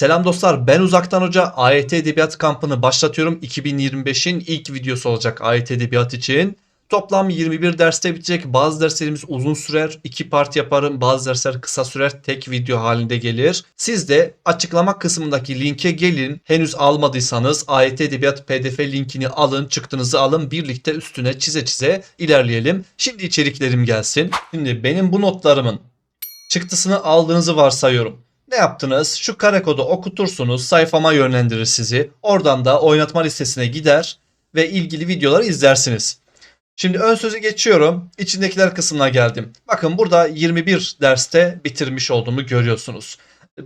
Selam dostlar ben Uzaktan Hoca AYT Edebiyat kampını başlatıyorum. 2025'in ilk videosu olacak AYT Edebiyat için. Toplam 21 derste bitecek. Bazı derslerimiz uzun sürer. 2 part yaparım. Bazı dersler kısa sürer. Tek video halinde gelir. Siz de açıklama kısmındaki linke gelin. Henüz almadıysanız AYT Edebiyat PDF linkini alın. Çıktınızı alın. Birlikte üstüne çize çize ilerleyelim. Şimdi içeriklerim gelsin. Şimdi benim bu notlarımın çıktısını aldığınızı varsayıyorum. Ne yaptınız? Şu kare kodu okutursunuz, sayfama yönlendirir sizi. Oradan da oynatma listesine gider ve ilgili videoları izlersiniz. Şimdi ön sözü geçiyorum. İçindekiler kısmına geldim. Bakın burada 21 derste bitirmiş olduğumu görüyorsunuz.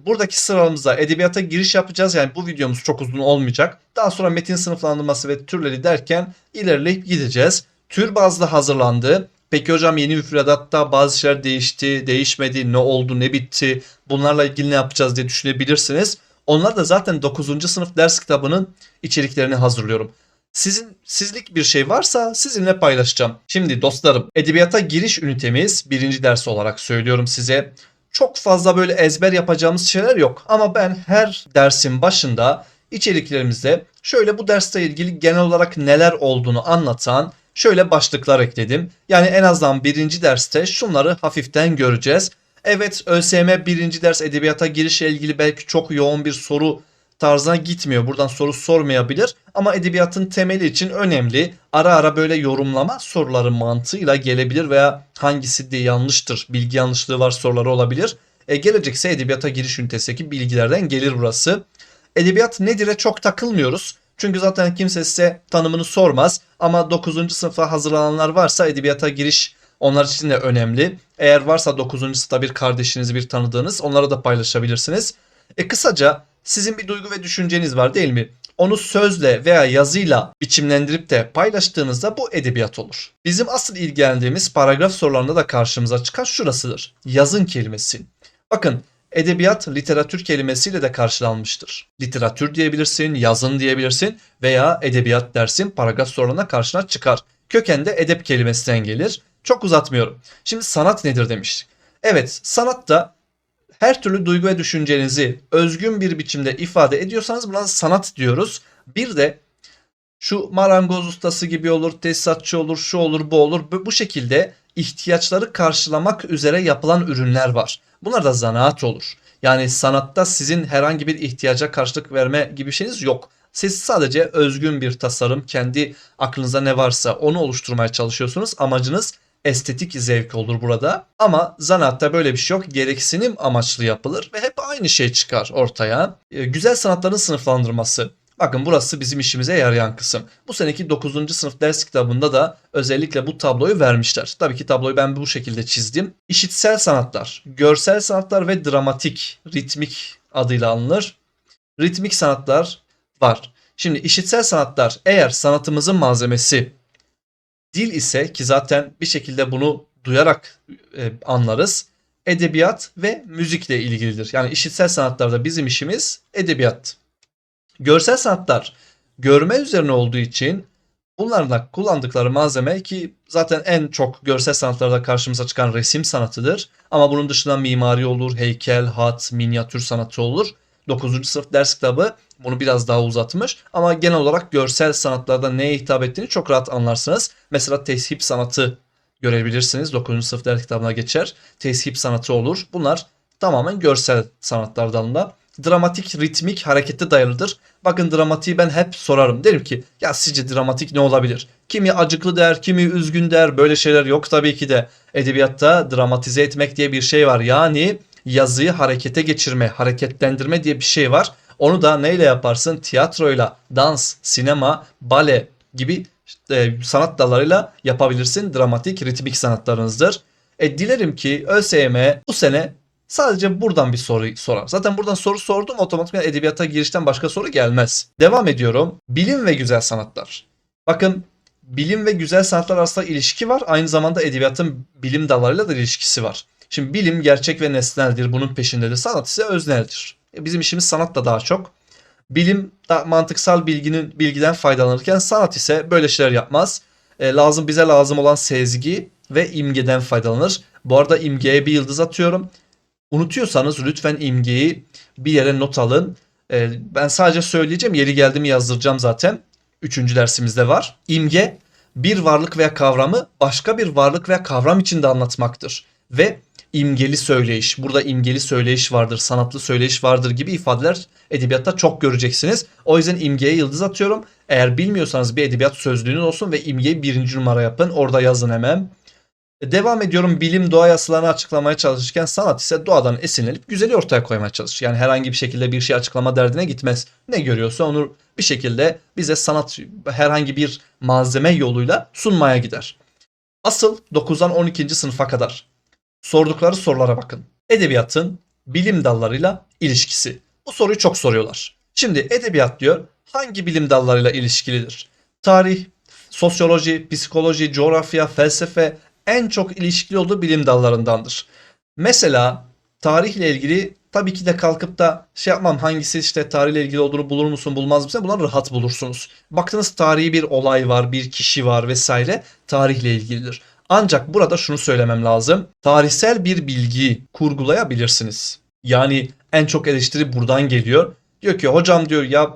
Buradaki sıralamızda edebiyata giriş yapacağız. Yani bu videomuz çok uzun olmayacak. Daha sonra metin sınıflandırması ve türleri derken ilerleyip gideceğiz. Tür bazlı hazırlandı. Peki hocam yeni müfredatta bazı şeyler değişti, değişmedi, ne oldu, ne bitti, bunlarla ilgili ne yapacağız diye düşünebilirsiniz. Onlar da zaten 9. sınıf ders kitabının içeriklerini hazırlıyorum. Sizin sizlik bir şey varsa sizinle paylaşacağım. Şimdi dostlarım edebiyata giriş ünitemiz birinci ders olarak söylüyorum size. Çok fazla böyle ezber yapacağımız şeyler yok ama ben her dersin başında içeriklerimizde şöyle bu dersle ilgili genel olarak neler olduğunu anlatan şöyle başlıklar ekledim. Yani en azından birinci derste şunları hafiften göreceğiz. Evet ÖSYM birinci ders edebiyata girişle ilgili belki çok yoğun bir soru tarzına gitmiyor. Buradan soru sormayabilir ama edebiyatın temeli için önemli. Ara ara böyle yorumlama soruları mantığıyla gelebilir veya hangisi de yanlıştır, bilgi yanlışlığı var soruları olabilir. E, gelecekse edebiyata giriş ünitesindeki bilgilerden gelir burası. Edebiyat nedir'e çok takılmıyoruz. Çünkü zaten kimse size tanımını sormaz. Ama 9. sınıfa hazırlananlar varsa edebiyata giriş onlar için de önemli. Eğer varsa 9. sınıfta bir kardeşiniz, bir tanıdığınız onlara da paylaşabilirsiniz. E kısaca sizin bir duygu ve düşünceniz var değil mi? Onu sözle veya yazıyla biçimlendirip de paylaştığınızda bu edebiyat olur. Bizim asıl ilgilendiğimiz paragraf sorularında da karşımıza çıkan şurasıdır. Yazın kelimesi. Bakın edebiyat literatür kelimesiyle de karşılanmıştır. Literatür diyebilirsin, yazın diyebilirsin veya edebiyat dersin paragraf sorularına karşına çıkar. Kökende edep kelimesinden gelir. Çok uzatmıyorum. Şimdi sanat nedir demiş. Evet sanat da her türlü duygu ve düşüncenizi özgün bir biçimde ifade ediyorsanız buna sanat diyoruz. Bir de şu marangoz ustası gibi olur, tesisatçı olur, şu olur, bu olur. Bu şekilde ihtiyaçları karşılamak üzere yapılan ürünler var. Bunlar da zanaat olur. Yani sanatta sizin herhangi bir ihtiyaca karşılık verme gibi şeyiniz yok. Siz sadece özgün bir tasarım, kendi aklınıza ne varsa onu oluşturmaya çalışıyorsunuz. Amacınız estetik zevk olur burada. Ama zanaatta böyle bir şey yok. Gereksinim amaçlı yapılır ve hep aynı şey çıkar ortaya. Ee, güzel sanatların sınıflandırması. Bakın burası bizim işimize yarayan kısım. Bu seneki 9. sınıf ders kitabında da özellikle bu tabloyu vermişler. Tabii ki tabloyu ben bu şekilde çizdim. İşitsel sanatlar, görsel sanatlar ve dramatik, ritmik adıyla alınır. Ritmik sanatlar var. Şimdi işitsel sanatlar eğer sanatımızın malzemesi dil ise ki zaten bir şekilde bunu duyarak e, anlarız. Edebiyat ve müzikle ilgilidir. Yani işitsel sanatlarda bizim işimiz edebiyat. Görsel sanatlar görme üzerine olduğu için bunlarla kullandıkları malzeme ki zaten en çok görsel sanatlarda karşımıza çıkan resim sanatıdır. Ama bunun dışında mimari olur, heykel, hat, minyatür sanatı olur. 9. sınıf ders kitabı bunu biraz daha uzatmış ama genel olarak görsel sanatlarda neye hitap ettiğini çok rahat anlarsınız. Mesela teship sanatı görebilirsiniz. 9. sınıf ders kitabına geçer. Teship sanatı olur. Bunlar tamamen görsel sanatlar dalında. Dramatik, ritmik, harekete dayalıdır. Bakın dramatiği ben hep sorarım. Derim ki ya sizce dramatik ne olabilir? Kimi acıklı der, kimi üzgün der. Böyle şeyler yok tabii ki de. Edebiyatta dramatize etmek diye bir şey var. Yani yazıyı harekete geçirme, hareketlendirme diye bir şey var. Onu da neyle yaparsın? Tiyatroyla, dans, sinema, bale gibi e, sanat dallarıyla yapabilirsin. Dramatik, ritmik sanatlarınızdır. E, dilerim ki ÖSYM bu sene sadece buradan bir soru sorar. Zaten buradan soru sordum otomatikman edebiyata girişten başka soru gelmez. Devam ediyorum. Bilim ve güzel sanatlar. Bakın bilim ve güzel sanatlar arasında ilişki var. Aynı zamanda edebiyatın bilim dallarıyla da ilişkisi var. Şimdi bilim gerçek ve nesneldir. Bunun peşindedir. Sanat ise özneldir. E, Bizim işimiz sanat da daha çok. Bilim da mantıksal bilginin bilgiden faydalanırken sanat ise böyle şeyler yapmaz. E, lazım bize lazım olan sezgi ve imgeden faydalanır. Bu arada imgeye bir yıldız atıyorum. Unutuyorsanız lütfen imgeyi bir yere not alın. Ee, ben sadece söyleyeceğim. Yeri geldi mi yazdıracağım zaten. Üçüncü dersimizde var. İmge bir varlık veya kavramı başka bir varlık veya kavram içinde anlatmaktır. Ve imgeli söyleyiş, burada imgeli söyleyiş vardır, sanatlı söyleyiş vardır gibi ifadeler edebiyatta çok göreceksiniz. O yüzden imgeye yıldız atıyorum. Eğer bilmiyorsanız bir edebiyat sözlüğünüz olsun ve imgeyi birinci numara yapın. Orada yazın hemen. Devam ediyorum bilim doğa yasalarını açıklamaya çalışırken sanat ise doğadan esinlenip güzeli ortaya koymaya çalışır. Yani herhangi bir şekilde bir şey açıklama derdine gitmez. Ne görüyorsa onu bir şekilde bize sanat herhangi bir malzeme yoluyla sunmaya gider. Asıl 9'dan 12. sınıfa kadar sordukları sorulara bakın. Edebiyatın bilim dallarıyla ilişkisi. Bu soruyu çok soruyorlar. Şimdi edebiyat diyor hangi bilim dallarıyla ilişkilidir? Tarih, sosyoloji, psikoloji, coğrafya, felsefe en çok ilişkili olduğu bilim dallarındandır. Mesela tarihle ilgili tabii ki de kalkıp da şey yapmam hangisi işte tarihle ilgili olduğunu bulur musun bulmaz mısın bunları rahat bulursunuz. Baktınız tarihi bir olay var bir kişi var vesaire tarihle ilgilidir. Ancak burada şunu söylemem lazım. Tarihsel bir bilgiyi kurgulayabilirsiniz. Yani en çok eleştiri buradan geliyor. Diyor ki hocam diyor ya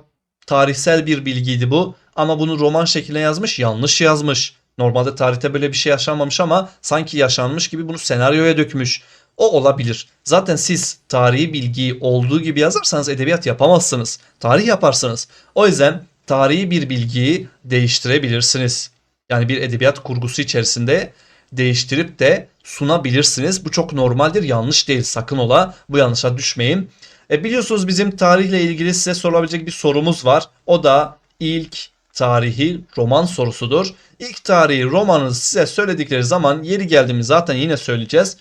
tarihsel bir bilgiydi bu ama bunu roman şekline yazmış yanlış yazmış. Normalde tarihte böyle bir şey yaşanmamış ama sanki yaşanmış gibi bunu senaryoya dökmüş. O olabilir. Zaten siz tarihi bilgiyi olduğu gibi yazarsanız edebiyat yapamazsınız. Tarih yaparsınız. O yüzden tarihi bir bilgiyi değiştirebilirsiniz. Yani bir edebiyat kurgusu içerisinde değiştirip de sunabilirsiniz. Bu çok normaldir, yanlış değil. Sakın ola bu yanlışa düşmeyin. E biliyorsunuz bizim tarihle ilgili size sorulabilecek bir sorumuz var. O da ilk tarihi roman sorusudur. İlk tarihi romanı size söyledikleri zaman yeri geldiğimiz zaten yine söyleyeceğiz.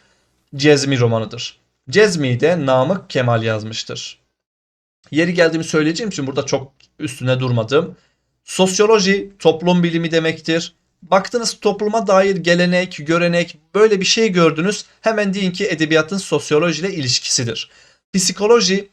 Cezmi romanıdır. Cezmi'yi de Namık Kemal yazmıştır. Yeri geldiğimi söyleyeceğim için burada çok üstüne durmadım. Sosyoloji toplum bilimi demektir. Baktınız topluma dair gelenek, görenek böyle bir şey gördünüz. Hemen deyin ki edebiyatın sosyolojiyle ilişkisidir. Psikoloji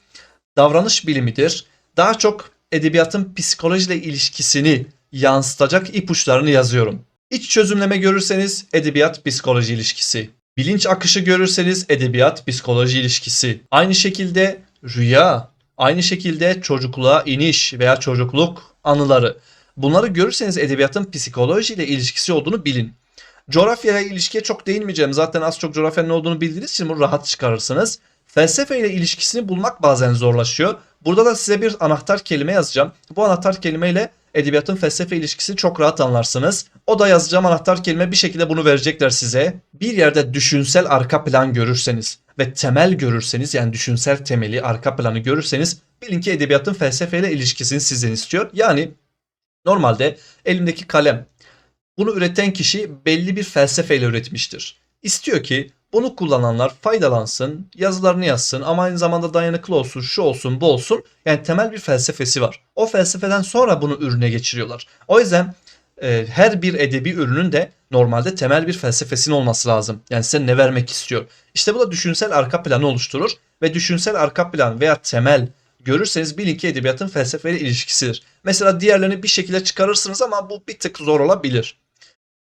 davranış bilimidir. Daha çok edebiyatın psikolojiyle ilişkisini yansıtacak ipuçlarını yazıyorum. İç çözümleme görürseniz edebiyat psikoloji ilişkisi. Bilinç akışı görürseniz edebiyat psikoloji ilişkisi. Aynı şekilde rüya, aynı şekilde çocukluğa iniş veya çocukluk anıları. Bunları görürseniz edebiyatın psikolojiyle ilişkisi olduğunu bilin. Coğrafyayla ilişkiye çok değinmeyeceğim. Zaten az çok coğrafyanın olduğunu bildiğiniz için bunu rahat çıkarırsınız. Felsefe ile ilişkisini bulmak bazen zorlaşıyor. Burada da size bir anahtar kelime yazacağım. Bu anahtar kelimeyle edebiyatın felsefe ilişkisini çok rahat anlarsınız. O da yazacağım anahtar kelime bir şekilde bunu verecekler size. Bir yerde düşünsel arka plan görürseniz ve temel görürseniz yani düşünsel temeli arka planı görürseniz bilin ki edebiyatın felsefeyle ilişkisini sizden istiyor. Yani normalde elimdeki kalem bunu üreten kişi belli bir felsefeyle üretmiştir. İstiyor ki bunu kullananlar faydalansın, yazılarını yazsın ama aynı zamanda dayanıklı olsun, şu olsun, bu olsun. Yani temel bir felsefesi var. O felsefeden sonra bunu ürüne geçiriyorlar. O yüzden e, her bir edebi ürünün de normalde temel bir felsefesinin olması lazım. Yani size ne vermek istiyor. İşte bu da düşünsel arka planı oluşturur ve düşünsel arka plan veya temel görürseniz bilin ki edebiyatın felsefeyle ilişkisidir. Mesela diğerlerini bir şekilde çıkarırsınız ama bu bir tık zor olabilir.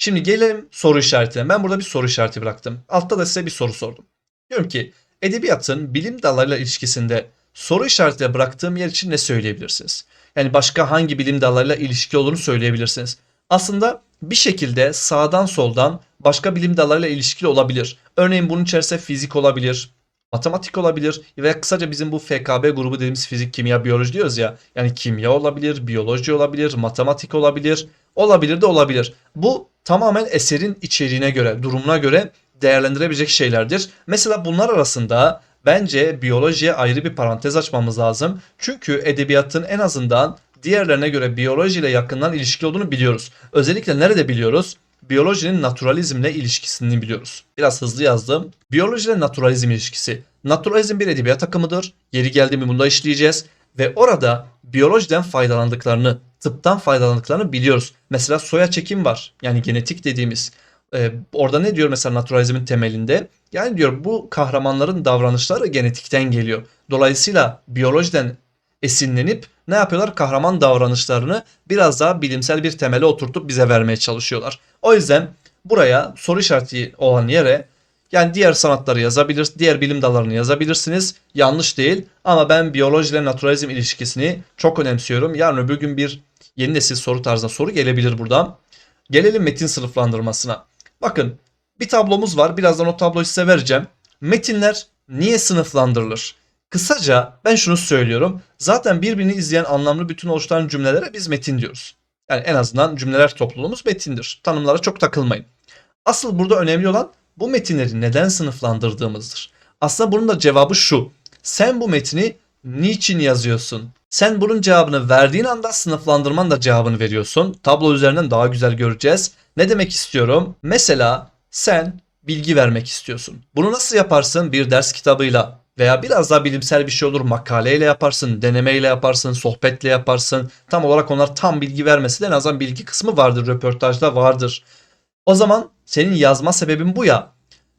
Şimdi gelelim soru işaretine. Ben burada bir soru işareti bıraktım. Altta da size bir soru sordum. Diyorum ki edebiyatın bilim dallarıyla ilişkisinde soru işaretiyle bıraktığım yer için ne söyleyebilirsiniz? Yani başka hangi bilim dallarıyla ilişki olduğunu söyleyebilirsiniz. Aslında bir şekilde sağdan soldan başka bilim dallarıyla ilişkili olabilir. Örneğin bunun içerisinde fizik olabilir, matematik olabilir ve kısaca bizim bu FKB grubu dediğimiz fizik, kimya, biyoloji diyoruz ya. Yani kimya olabilir, biyoloji olabilir, matematik olabilir. Olabilir de olabilir. Bu tamamen eserin içeriğine göre, durumuna göre değerlendirebilecek şeylerdir. Mesela bunlar arasında bence biyolojiye ayrı bir parantez açmamız lazım. Çünkü edebiyatın en azından diğerlerine göre biyolojiyle yakından ilişkili olduğunu biliyoruz. Özellikle nerede biliyoruz? Biyolojinin naturalizmle ilişkisini biliyoruz. Biraz hızlı yazdım. Biyoloji ile naturalizm ilişkisi. Naturalizm bir edebiyat akımıdır. Yeri geldi mi bunu da işleyeceğiz. Ve orada biyolojiden faydalandıklarını, tıptan faydalandıklarını biliyoruz. Mesela soya çekim var. Yani genetik dediğimiz. Ee, orada ne diyor mesela naturalizmin temelinde? Yani diyor bu kahramanların davranışları genetikten geliyor. Dolayısıyla biyolojiden esinlenip ne yapıyorlar? Kahraman davranışlarını biraz daha bilimsel bir temele oturtup bize vermeye çalışıyorlar. O yüzden buraya soru işareti olan yere Yani diğer sanatları yazabilir, diğer bilim dallarını yazabilirsiniz. Yanlış değil ama ben biyoloji ile naturalizm ilişkisini çok önemsiyorum. Yarın öbür gün bir yeni nesil soru tarzında soru gelebilir buradan. Gelelim metin sınıflandırmasına. Bakın bir tablomuz var. Birazdan o tabloyu size vereceğim. Metinler niye sınıflandırılır? Kısaca ben şunu söylüyorum. Zaten birbirini izleyen anlamlı bütün oluşturan cümlelere biz metin diyoruz. Yani en azından cümleler topluluğumuz metindir. Tanımlara çok takılmayın. Asıl burada önemli olan bu metinleri neden sınıflandırdığımızdır. Aslında bunun da cevabı şu. Sen bu metni niçin yazıyorsun? Sen bunun cevabını verdiğin anda sınıflandırman da cevabını veriyorsun. Tablo üzerinden daha güzel göreceğiz. Ne demek istiyorum? Mesela sen bilgi vermek istiyorsun. Bunu nasıl yaparsın? Bir ders kitabıyla veya biraz daha bilimsel bir şey olur makaleyle yaparsın, denemeyle yaparsın, sohbetle yaparsın. Tam olarak onlar tam bilgi vermesi de en azından bilgi kısmı vardır, röportajda vardır. O zaman senin yazma sebebin bu ya.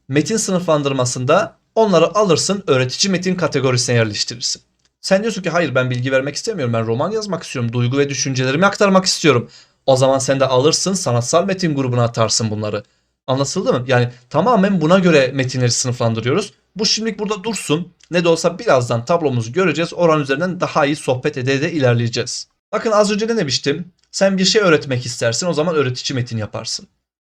Metin sınıflandırmasında onları alırsın, öğretici metin kategorisine yerleştirirsin. Sen diyorsun ki hayır ben bilgi vermek istemiyorum. Ben roman yazmak istiyorum. Duygu ve düşüncelerimi aktarmak istiyorum. O zaman sen de alırsın sanatsal metin grubuna atarsın bunları. Anlaşıldı mı? Yani tamamen buna göre metinleri sınıflandırıyoruz. Bu şimdilik burada dursun. Ne de olsa birazdan tablomuzu göreceğiz. Oran üzerinden daha iyi sohbet ede de ilerleyeceğiz. Bakın az önce ne demiştim? Sen bir şey öğretmek istersin o zaman öğretici metin yaparsın.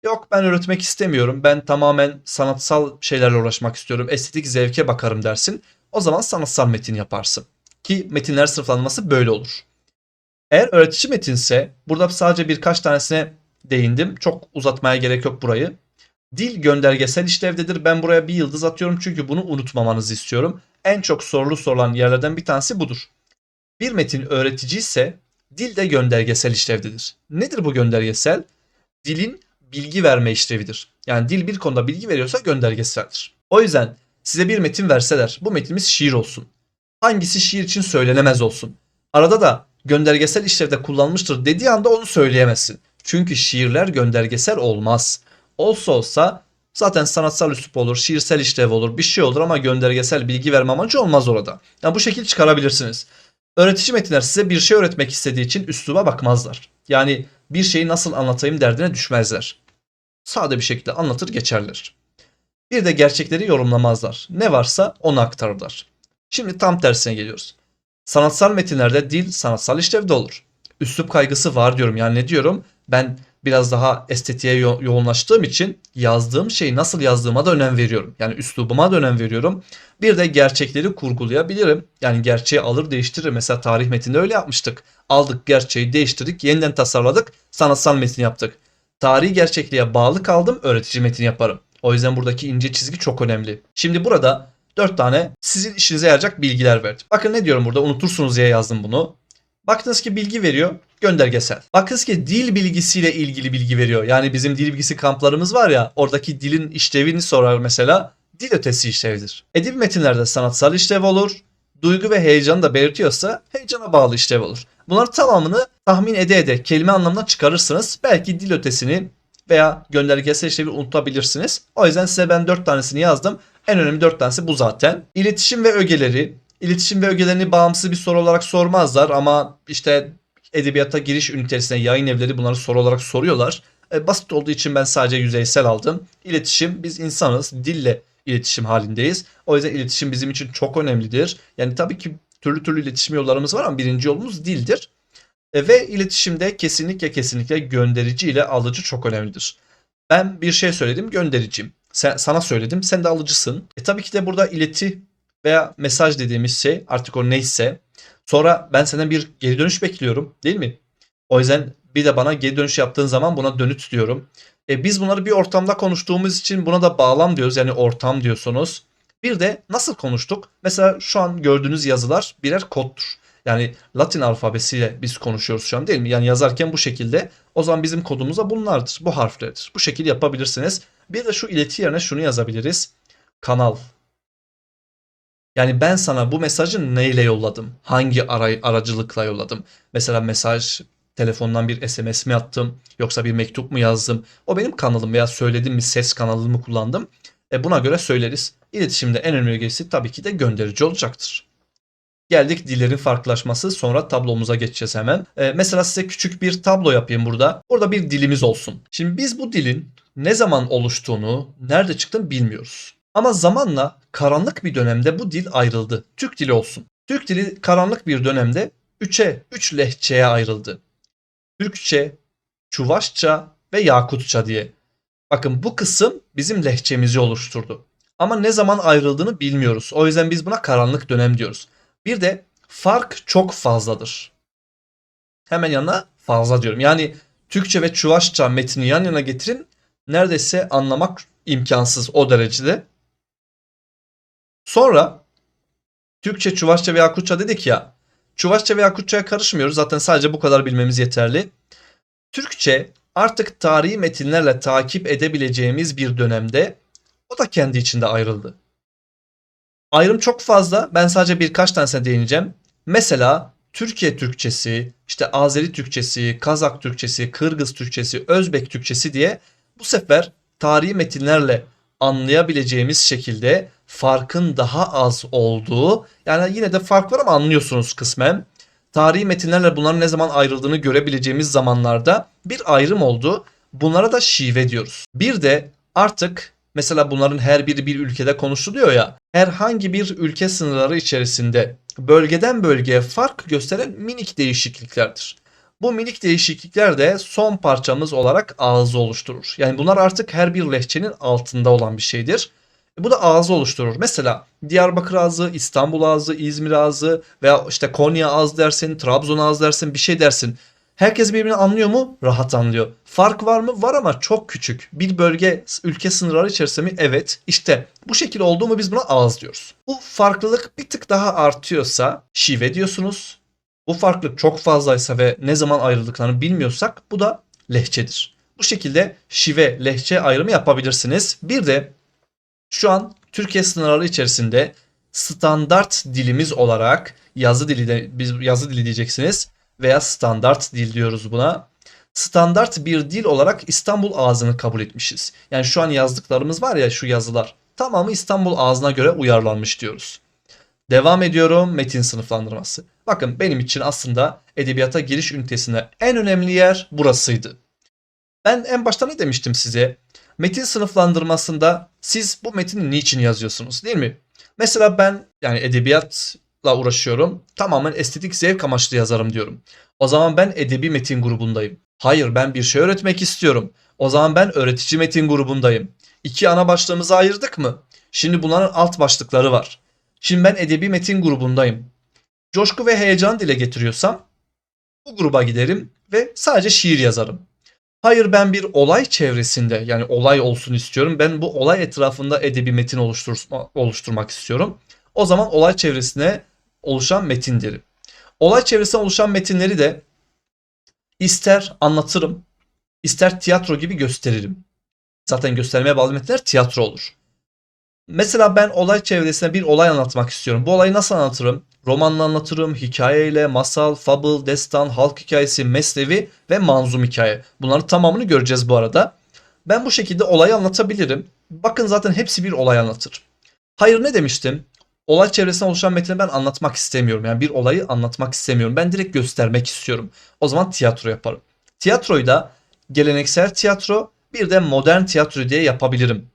Yok ben öğretmek istemiyorum. Ben tamamen sanatsal şeylerle uğraşmak istiyorum. Estetik zevke bakarım dersin. O zaman sanatsal metin yaparsın. Ki metinler sınıflanması böyle olur. Eğer öğretici metinse burada sadece birkaç tanesine değindim. Çok uzatmaya gerek yok burayı. Dil göndergesel işlevdedir. Ben buraya bir yıldız atıyorum çünkü bunu unutmamanızı istiyorum. En çok sorulu sorulan yerlerden bir tanesi budur. Bir metin öğretici ise dil de göndergesel işlevdedir. Nedir bu göndergesel? Dilin bilgi verme işlevidir. Yani dil bir konuda bilgi veriyorsa göndergeseldir. O yüzden size bir metin verseler bu metnimiz şiir olsun. Hangisi şiir için söylenemez olsun. Arada da göndergesel işlevde kullanmıştır dediği anda onu söyleyemezsin. Çünkü şiirler göndergesel olmaz. Olsa olsa zaten sanatsal üslup olur, şiirsel işlev olur, bir şey olur ama göndergesel bilgi verme amacı olmaz orada. Yani bu şekilde çıkarabilirsiniz. Öğretici metinler size bir şey öğretmek istediği için üsluba bakmazlar. Yani bir şeyi nasıl anlatayım derdine düşmezler. Sade bir şekilde anlatır geçerler. Bir de gerçekleri yorumlamazlar. Ne varsa onu aktarırlar. Şimdi tam tersine geliyoruz. Sanatsal metinlerde dil sanatsal işlevde olur. Üslup kaygısı var diyorum. Yani ne diyorum? Ben biraz daha estetiğe yo- yoğunlaştığım için yazdığım şeyi nasıl yazdığıma da önem veriyorum. Yani üslubuma da önem veriyorum. Bir de gerçekleri kurgulayabilirim. Yani gerçeği alır değiştiririm. Mesela tarih metninde öyle yapmıştık. Aldık gerçeği değiştirdik, yeniden tasarladık, sanatsal metin yaptık. Tarihi gerçekliğe bağlı kaldım, öğretici metin yaparım. O yüzden buradaki ince çizgi çok önemli. Şimdi burada 4 tane sizin işinize yarayacak bilgiler verdim. Bakın ne diyorum burada unutursunuz diye yazdım bunu. Baktınız ki bilgi veriyor göndergesel. Baktınız ki dil bilgisiyle ilgili bilgi veriyor. Yani bizim dil bilgisi kamplarımız var ya oradaki dilin işlevini sorar mesela. Dil ötesi işlevdir. Edebi metinlerde sanatsal işlev olur. Duygu ve heyecanı da belirtiyorsa heyecana bağlı işlev olur. Bunların tamamını tahmin ede ede kelime anlamına çıkarırsınız. Belki dil ötesini veya göndergesel işlevi unutabilirsiniz. O yüzden size ben 4 tanesini yazdım. En önemli 4 tanesi bu zaten. İletişim ve ögeleri. İletişim ve ögelerini bağımsız bir soru olarak sormazlar ama işte edebiyata giriş ünitesine yayın evleri bunları soru olarak soruyorlar. E, basit olduğu için ben sadece yüzeysel aldım. İletişim biz insanız. Dille iletişim halindeyiz. O yüzden iletişim bizim için çok önemlidir. Yani tabii ki türlü türlü iletişim yollarımız var ama birinci yolumuz dildir. E, ve iletişimde kesinlikle kesinlikle gönderici ile alıcı çok önemlidir. Ben bir şey söyledim göndericiyim. Sen, sana söyledim sen de alıcısın. E tabii ki de burada ileti veya mesaj dediğimiz şey artık o neyse. Sonra ben senden bir geri dönüş bekliyorum değil mi? O yüzden bir de bana geri dönüş yaptığın zaman buna dönüt diyorum. E biz bunları bir ortamda konuştuğumuz için buna da bağlam diyoruz. Yani ortam diyorsunuz. Bir de nasıl konuştuk? Mesela şu an gördüğünüz yazılar birer koddur. Yani Latin alfabesiyle biz konuşuyoruz şu an değil mi? Yani yazarken bu şekilde. O zaman bizim kodumuz da bunlardır. Bu harflerdir. Bu şekilde yapabilirsiniz. Bir de şu ileti yerine şunu yazabiliriz. Kanal. Yani ben sana bu mesajı neyle yolladım? Hangi aray aracılıkla yolladım? Mesela mesaj telefondan bir SMS mi attım yoksa bir mektup mu yazdım? O benim kanalım veya söyledim mi ses kanalımı kullandım. E buna göre söyleriz. İletişimde en önemli ögesi tabii ki de gönderici olacaktır. Geldik dillerin farklılaşması sonra tablomuza geçeceğiz hemen. E, mesela size küçük bir tablo yapayım burada. Burada bir dilimiz olsun. Şimdi biz bu dilin ne zaman oluştuğunu, nerede çıktığını bilmiyoruz. Ama zamanla karanlık bir dönemde bu dil ayrıldı. Türk dili olsun. Türk dili karanlık bir dönemde 3'e, 3 lehçeye ayrıldı. Türkçe, Çuvaşça ve Yakutça diye. Bakın bu kısım bizim lehçemizi oluşturdu. Ama ne zaman ayrıldığını bilmiyoruz. O yüzden biz buna karanlık dönem diyoruz. Bir de fark çok fazladır. Hemen yanına fazla diyorum. Yani Türkçe ve Çuvaşça metni yan yana getirin. Neredeyse anlamak imkansız o derecede. Sonra Türkçe, Çuvaşça ve Yakutça dedik ya. Çuvaşça ve Yakutça'ya karışmıyoruz. Zaten sadece bu kadar bilmemiz yeterli. Türkçe artık tarihi metinlerle takip edebileceğimiz bir dönemde o da kendi içinde ayrıldı. Ayrım çok fazla. Ben sadece birkaç tanesine değineceğim. Mesela Türkiye Türkçesi, işte Azeri Türkçesi, Kazak Türkçesi, Kırgız Türkçesi, Özbek Türkçesi diye bu sefer tarihi metinlerle anlayabileceğimiz şekilde farkın daha az olduğu yani yine de fark var ama anlıyorsunuz kısmen. Tarihi metinlerle bunların ne zaman ayrıldığını görebileceğimiz zamanlarda bir ayrım oldu. Bunlara da şive diyoruz. Bir de artık mesela bunların her biri bir ülkede konuşuluyor ya. Herhangi bir ülke sınırları içerisinde bölgeden bölgeye fark gösteren minik değişikliklerdir. Bu minik değişiklikler de son parçamız olarak ağzı oluşturur. Yani bunlar artık her bir lehçenin altında olan bir şeydir. Bu da ağzı oluşturur. Mesela Diyarbakır ağzı, İstanbul ağzı, İzmir ağzı veya işte Konya ağzı dersin, Trabzon ağzı dersin, bir şey dersin. Herkes birbirini anlıyor mu? Rahat anlıyor. Fark var mı? Var ama çok küçük. Bir bölge, ülke sınırları içerisinde mi? Evet. İşte bu şekil olduğu mu biz buna ağız diyoruz. Bu farklılık bir tık daha artıyorsa şive diyorsunuz. Bu farklılık çok fazlaysa ve ne zaman ayrıldıklarını bilmiyorsak bu da lehçedir. Bu şekilde şive, lehçe ayrımı yapabilirsiniz. Bir de şu an Türkiye sınırları içerisinde standart dilimiz olarak yazı dili de biz yazı dili diyeceksiniz veya standart dil diyoruz buna. Standart bir dil olarak İstanbul ağzını kabul etmişiz. Yani şu an yazdıklarımız var ya şu yazılar tamamı İstanbul ağzına göre uyarlanmış diyoruz. Devam ediyorum metin sınıflandırması. Bakın benim için aslında edebiyata giriş ünitesinde en önemli yer burasıydı. Ben en başta ne demiştim size? Metin sınıflandırmasında siz bu metini niçin yazıyorsunuz değil mi? Mesela ben yani edebiyatla uğraşıyorum. Tamamen estetik zevk amaçlı yazarım diyorum. O zaman ben edebi metin grubundayım. Hayır ben bir şey öğretmek istiyorum. O zaman ben öğretici metin grubundayım. İki ana başlığımızı ayırdık mı? Şimdi bunların alt başlıkları var. Şimdi ben edebi metin grubundayım. Coşku ve heyecan dile getiriyorsam bu gruba giderim ve sadece şiir yazarım. Hayır ben bir olay çevresinde yani olay olsun istiyorum. Ben bu olay etrafında edebi metin oluşturma, oluşturmak istiyorum. O zaman olay çevresine oluşan metin derim. Olay çevresine oluşan metinleri de ister anlatırım, ister tiyatro gibi gösteririm. Zaten göstermeye bağlı metinler tiyatro olur. Mesela ben olay çevresine bir olay anlatmak istiyorum. Bu olayı nasıl anlatırım? Romanla anlatırım, hikayeyle, masal, fable, destan, halk hikayesi, mesnevi ve manzum hikaye. Bunların tamamını göreceğiz bu arada. Ben bu şekilde olayı anlatabilirim. Bakın zaten hepsi bir olay anlatır. Hayır ne demiştim? Olay çevresine oluşan metni ben anlatmak istemiyorum. Yani bir olayı anlatmak istemiyorum. Ben direkt göstermek istiyorum. O zaman tiyatro yaparım. Tiyatroyu da geleneksel tiyatro bir de modern tiyatro diye yapabilirim.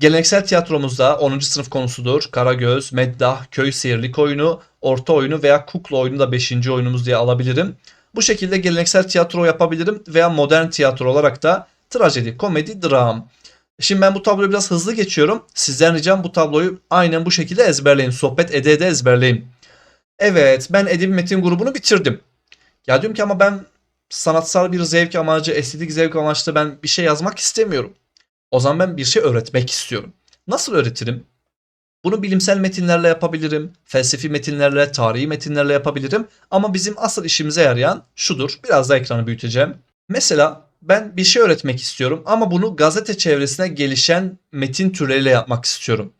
Geleneksel tiyatromuzda 10. sınıf konusudur. Karagöz, Meddah, Köy Seyirlik oyunu, Orta oyunu veya Kukla oyunu da 5. oyunumuz diye alabilirim. Bu şekilde geleneksel tiyatro yapabilirim veya modern tiyatro olarak da trajedi, komedi, dram. Şimdi ben bu tabloyu biraz hızlı geçiyorum. Sizden ricam bu tabloyu aynen bu şekilde ezberleyin. Sohbet ede ede ezberleyin. Evet ben edebi metin grubunu bitirdim. Ya diyorum ki ama ben sanatsal bir zevk amacı, estetik zevk amaçlı ben bir şey yazmak istemiyorum. O zaman ben bir şey öğretmek istiyorum. Nasıl öğretirim? Bunu bilimsel metinlerle yapabilirim, felsefi metinlerle, tarihi metinlerle yapabilirim. Ama bizim asıl işimize yarayan şudur. Biraz daha ekranı büyüteceğim. Mesela ben bir şey öğretmek istiyorum ama bunu gazete çevresine gelişen metin türleriyle yapmak istiyorum.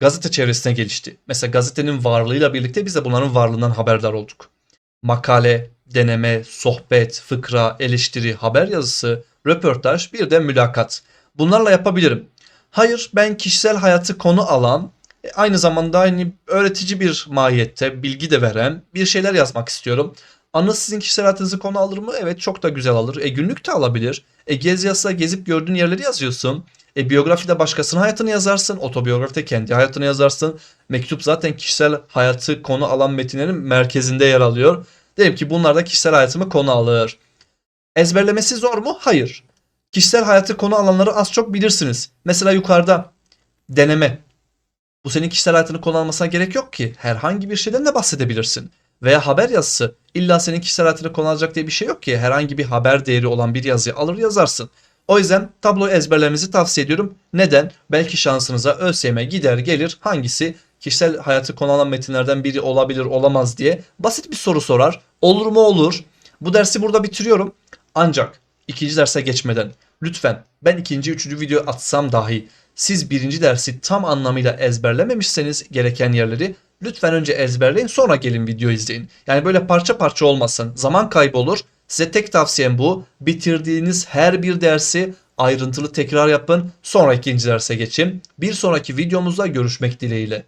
Gazete çevresine gelişti. Mesela gazetenin varlığıyla birlikte biz de bunların varlığından haberdar olduk. Makale, deneme, sohbet, fıkra, eleştiri, haber yazısı, röportaj, bir de mülakat. Bunlarla yapabilirim. Hayır ben kişisel hayatı konu alan aynı zamanda aynı öğretici bir mahiyette bilgi de veren bir şeyler yazmak istiyorum. Anı sizin kişisel hayatınızı konu alır mı? Evet çok da güzel alır. E günlük de alabilir. E gez yazsa gezip gördüğün yerleri yazıyorsun. E biyografide başkasının hayatını yazarsın. Otobiyografide kendi hayatını yazarsın. Mektup zaten kişisel hayatı konu alan metinlerin merkezinde yer alıyor. Derim ki bunlar da kişisel hayatımı konu alır. Ezberlemesi zor mu? Hayır. Kişisel hayatı konu alanları az çok bilirsiniz. Mesela yukarıda deneme. Bu senin kişisel hayatını konu almasına gerek yok ki. Herhangi bir şeyden de bahsedebilirsin. Veya haber yazısı. İlla senin kişisel hayatını konu alacak diye bir şey yok ki. Herhangi bir haber değeri olan bir yazıyı alır yazarsın. O yüzden tabloyu ezberlemenizi tavsiye ediyorum. Neden? Belki şansınıza ÖSYM gider gelir hangisi kişisel hayatı konu alan metinlerden biri olabilir olamaz diye basit bir soru sorar. Olur mu olur. Bu dersi burada bitiriyorum. Ancak ikinci derse geçmeden lütfen ben ikinci üçüncü video atsam dahi siz birinci dersi tam anlamıyla ezberlememişseniz gereken yerleri lütfen önce ezberleyin sonra gelin video izleyin. Yani böyle parça parça olmasın. Zaman kaybı olur. Size tek tavsiyem bu. Bitirdiğiniz her bir dersi ayrıntılı tekrar yapın. Sonra ikinci derse geçin. Bir sonraki videomuzda görüşmek dileğiyle.